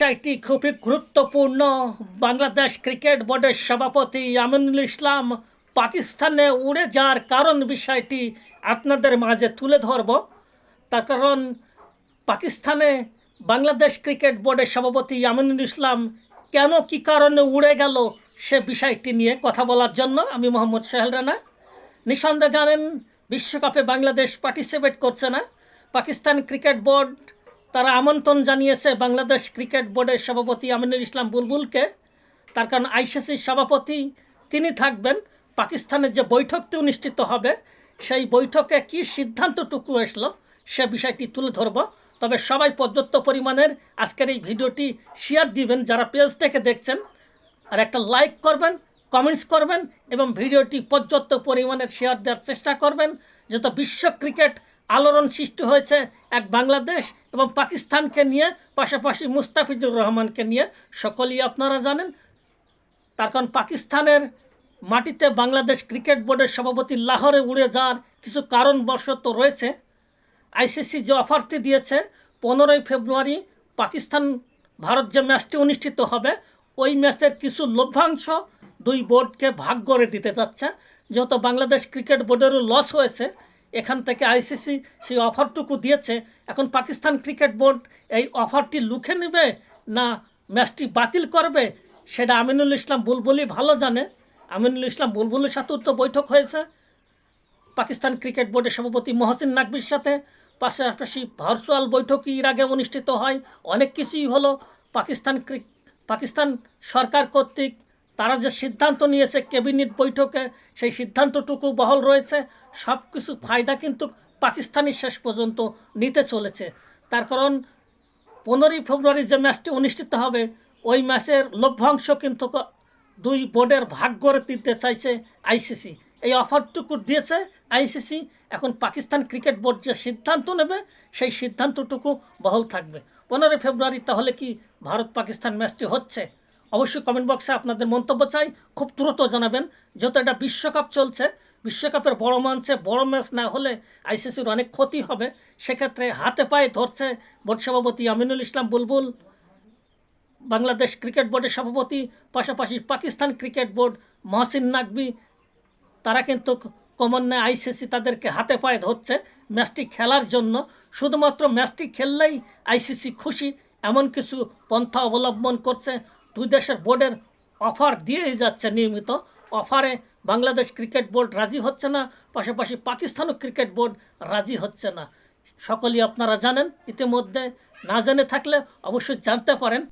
বিষয়টি খুবই গুরুত্বপূর্ণ। বাংলাদেশ ক্রিকেট বোর্ডের সভাপতি আমিনুল ইসলাম পাকিস্তানে উড়ে যাওয়ার কারণ বিষয়টি আপনাদের মাঝে তুলে ধরব। তার কারণ, পাকিস্তানে বাংলাদেশ ক্রিকেট বোর্ডের সভাপতি আমিনুল ইসলাম কেন কি কারণে উড়ে গেল সে বিষয়টি নিয়ে কথা বলার জন্য আমি মোহাম্মদ সোহেল রানা। নিঃসন্দেহে জানেন, বিশ্বকাপে বাংলাদেশ পার্টিসিপেট করছে না। পাকিস্তান ক্রিকেট বোর্ড তারা আমন্ত্রণ জানিয়েছে বাংলাদেশ ক্রিকেট বোর্ডের সভাপতি আমিনুল ইসলাম বুলবুলকে। তার কারণ আইসিসির সভাপতি তিনি থাকবেন। পাকিস্তানের যে বৈঠকটি অনুষ্ঠিত হবে, সেই বৈঠকে কি সিদ্ধান্তটুকু আসলো সে বিষয়টি তুলে ধরব। তবে সবাই পর্যাপ্ত পরিমাণের আজকের এই ভিডিওটি শেয়ার দিবেন। যারা পেজ থেকে দেখছেন, আর একটা লাইক করবেন কমেন্টস করবেন, এবং ভিডিওটি পর্যাপ্ত পরিমাণের শেয়ার দেওয়ার চেষ্টা করবেন, যত বিশ্ব ক্রিকেট আলোড়ন সৃষ্টি হয়েছে এক বাংলাদেশ এবং পাকিস্তানকে নিয়ে, পাশাপাশি মুস্তাফিজুর রহমানকে নিয়ে। সকলেই আপনারা জানেন, তার কারণ পাকিস্তানের মাটিতে বাংলাদেশ ক্রিকেট বোর্ডের সভাপতি লাহোরে উড়ে যাওয়ার কিছু কারণবশত রয়েছে। আইসিসি যে অফারটি দিয়েছে, পনেরোই ফেব্রুয়ারি পাকিস্তান ভারত যে ম্যাচটি অনুষ্ঠিত হবে, ওই ম্যাচের কিছু লভ্যাংশ দুই বোর্ডকে ভাগ করে দিতে যাচ্ছে যেহেতু বাংলাদেশ ক্রিকেট বোর্ডেরও লস হয়েছে এখান থেকে আইসিসি সেই অফারটুকু দিয়েছে। এখন পাকিস্তান ক্রিকেট বোর্ড এই অফারটি লুখে নেবে না ম্যাচটি বাতিল করবে, সেটা আমিনুল ইসলাম বুলবুলি ভালো জানে। আমিনুল ইসলাম বুলবুলের সাথেও তো বৈঠক হয়েছে। পাকিস্তান ক্রিকেট বোর্ডের সভাপতি মহসিন নাকবির সাথে, পাশাপাশি ভার্চুয়াল বৈঠকই এর আগে অনুষ্ঠিত হয়। অনেক কিছুই হলো পাকিস্তান পাকিস্তান সরকার কর্তৃক তারা যে সিদ্ধান্ত নিয়েছে, ক্যাবিনেট বৈঠকে সেই সিদ্ধান্তটুকু বহল রয়েছে। সব কিছু ফায়দা কিন্তু পাকিস্তানি শেষ পর্যন্ত নিতে চলেছে। তার কারণ, পনেরোই ফেব্রুয়ারি যে ম্যাচটি অনুষ্ঠিত হবে, ওই ম্যাচের লভ্যাংশ কিন্তু দুই বোর্ডের ভাগ করে দিতে চাইছে আইসিসি। এই অফারটুকু দিয়েছে আইসিসি। এখন পাকিস্তান ক্রিকেট বোর্ড যে সিদ্ধান্ত নেবে, সেই সিদ্ধান্তটুকু বহল থাকবে। পনেরোই ফেব্রুয়ারি তাহলে কি ভারত পাকিস্তান ম্যাচটি হচ্ছে? অবশ্যই কমেন্ট বক্সে আপনাদের মন্তব্য চাই। খুব দ্রুত জানাবেন। যেহেতু এটা বিশ্বকাপ চলছে, বিশ্বকাপের বড় মঞ্চে বড় ম্যাচ না হলে আইসিসির অনেক ক্ষতি হবে। সেক্ষেত্রে হাতে পায়ে ধরছে বোর্ড সভাপতি আমিনুল ইসলাম বুলবুল, বাংলাদেশ ক্রিকেট বোর্ডের সভাপতি, পাশাপাশি পাকিস্তান ক্রিকেট বোর্ড মহসিন নাকবি তারা কিন্তু ক্রমান্বয়ে আইসিসি তাদেরকে হাতে পায়ে ধরছে ম্যাচটি খেলার জন্য। শুধুমাত্র ম্যাচটি খেললেই আইসিসি খুশি, এমন কিছু পন্থা অবলম্বন করছে দুই দেশের বোর্ডের অফার দিয়েই যাচ্ছে নিয়মিত। অফারে বাংলাদেশ ক্রিকেট বোর্ড রাজি হচ্ছে না, পাশাপাশি পাকিস্তানও ক্রিকেট বোর্ড রাজি হচ্ছে না। সকলেই আপনারা জানেন, ইতিমধ্যে না জেনে থাকলে অবশ্যই জানতে পারেন।